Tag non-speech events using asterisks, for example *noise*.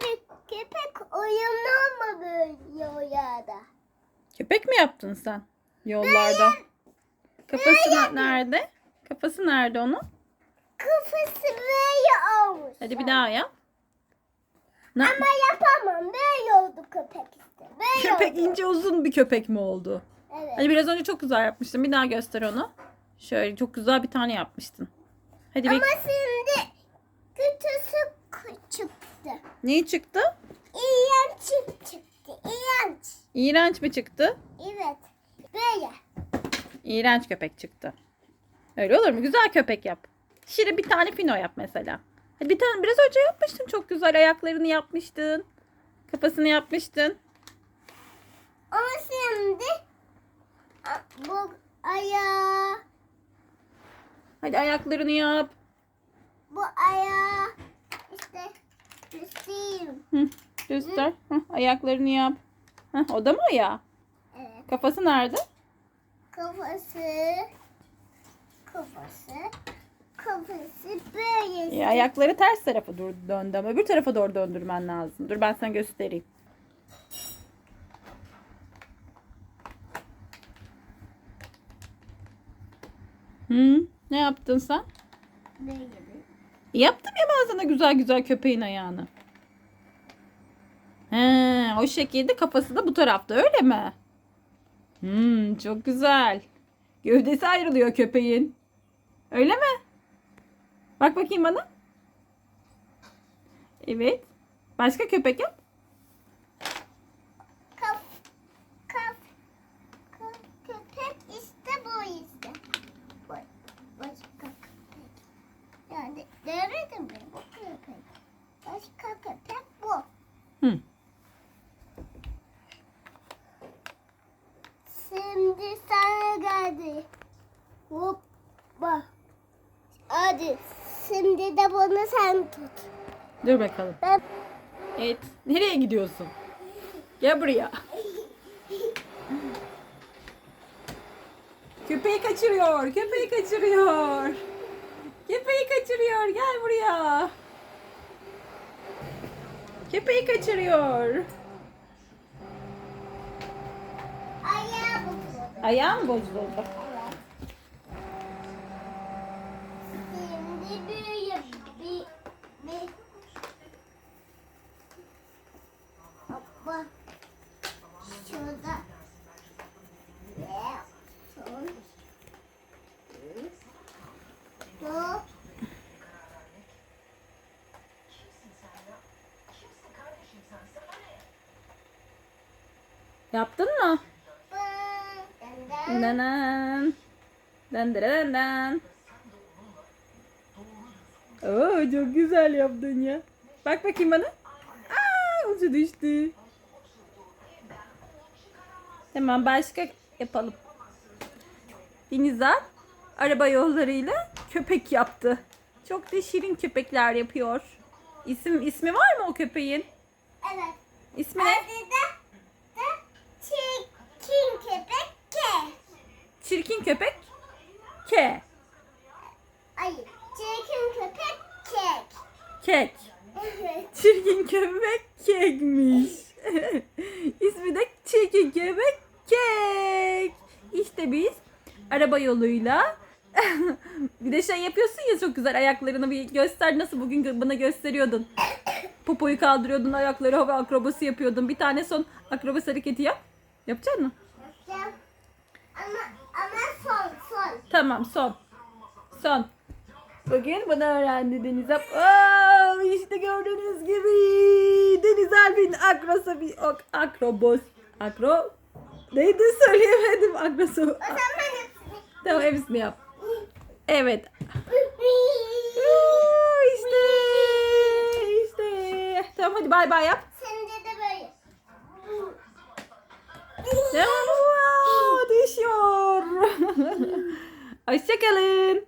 bir köpek oyunu mu böyle yollarda? Köpek mi yaptın sen? Yollarda. Kafası ne- nerede? Kafası nerede onun? Kafası böyle olmuş. Hadi bir daha yap. Ne? Ama yapamam. Böyle oldu köpek işte. Böyle Köpek oldu. ince uzun bir köpek mi oldu? Evet. Hadi biraz önce çok güzel yapmıştın. Bir daha göster onu. Şöyle çok güzel bir tane yapmıştın. Hadi Ama bek. şimdi kötüsü k- çıktı. Ne çıktı? İğrenç çıktı. İğrenç. İğrenç mi çıktı? Evet. Böyle. İğrenç köpek çıktı. Öyle olur mu? Güzel köpek yap. Şirin bir tane fino yap mesela. Hadi bir tane biraz önce yapmıştın çok güzel. Ayaklarını yapmıştın. Kafasını yapmıştın. Ama şimdi bu ayağı Hadi ayaklarını yap. bu ayağı Hı, göster. Hı, ayaklarını yap. Hı, o da mı ayağı? Evet. Kafası nerede? Kafası kafası kafası böyle. E, ayakları ters tarafa dur döndü ama öbür tarafa doğru döndürmen lazım. Dur ben sana göstereyim. Hı, ne yaptın sen? Böyle. Yaptım ya ben sana güzel güzel köpeğin ayağını. He, o şekilde kafası da bu tarafta öyle mi? Hmm, çok güzel. Gövdesi ayrılıyor köpeğin. Öyle mi? Bak bakayım bana. Evet. Başka köpek yap. Kaf, kaf, kaf, köpek işte bu işte. Bu, başka köpek. Yani demedim mi bu köpek? Başka köpek bu. Hı. Şimdi sana geldi. Hoppa. Hadi. Şimdi de bunu sen tut. Dur bakalım. Ben Evet. Nereye gidiyorsun? Gel buraya. Köpeği kaçırıyor. Köpeği kaçırıyor. Köpeği kaçırıyor. Gel buraya. Köpeği kaçırıyor. ayağı Ayağım bozuldu. Şimdi böyle bir, bir. Şurada. Dur. Yaptın mı? Dın dın. Danan. Dan dan dan dan. Oo çok güzel yaptın ya. Bak bakayım bana. Aa ucu düştü. Tamam başka yapalım. Denizler araba yollarıyla köpek yaptı. Çok da şirin köpekler yapıyor. İsim ismi var mı o köpeğin? Evet. İsmi ne? Adı da çirkin köpek ke. Çirkin köpek. K. Hayır. Çirkin köpek kek. Kek. Evet. Çirkin köpek kekmiş. *laughs* İsmi de çirkin köpek kek. İşte biz araba yoluyla *laughs* bir de şey yapıyorsun ya çok güzel ayaklarını bir göster nasıl bugün bana gösteriyordun. *coughs* Popoyu kaldırıyordun ayakları hava akrobası yapıyordun. Bir tane son akrobasi hareketi yap. Yapacak mısın? Yapacağım. Ama, ama son son. Tamam son. Son. Bugün bunu öğrendi Deniz Alp. Aa, işte gördüğünüz gibi Deniz Alp'in akrosa bir ok, akrobos. Akro neydi söyleyemedim hepsini. Tamam hepsini yap. Evet. *laughs* İşte işte. Tamam hadi bay bay yap. Şimdi de böyle. Tamam. Wow, düşüyor. Hoşçakalın.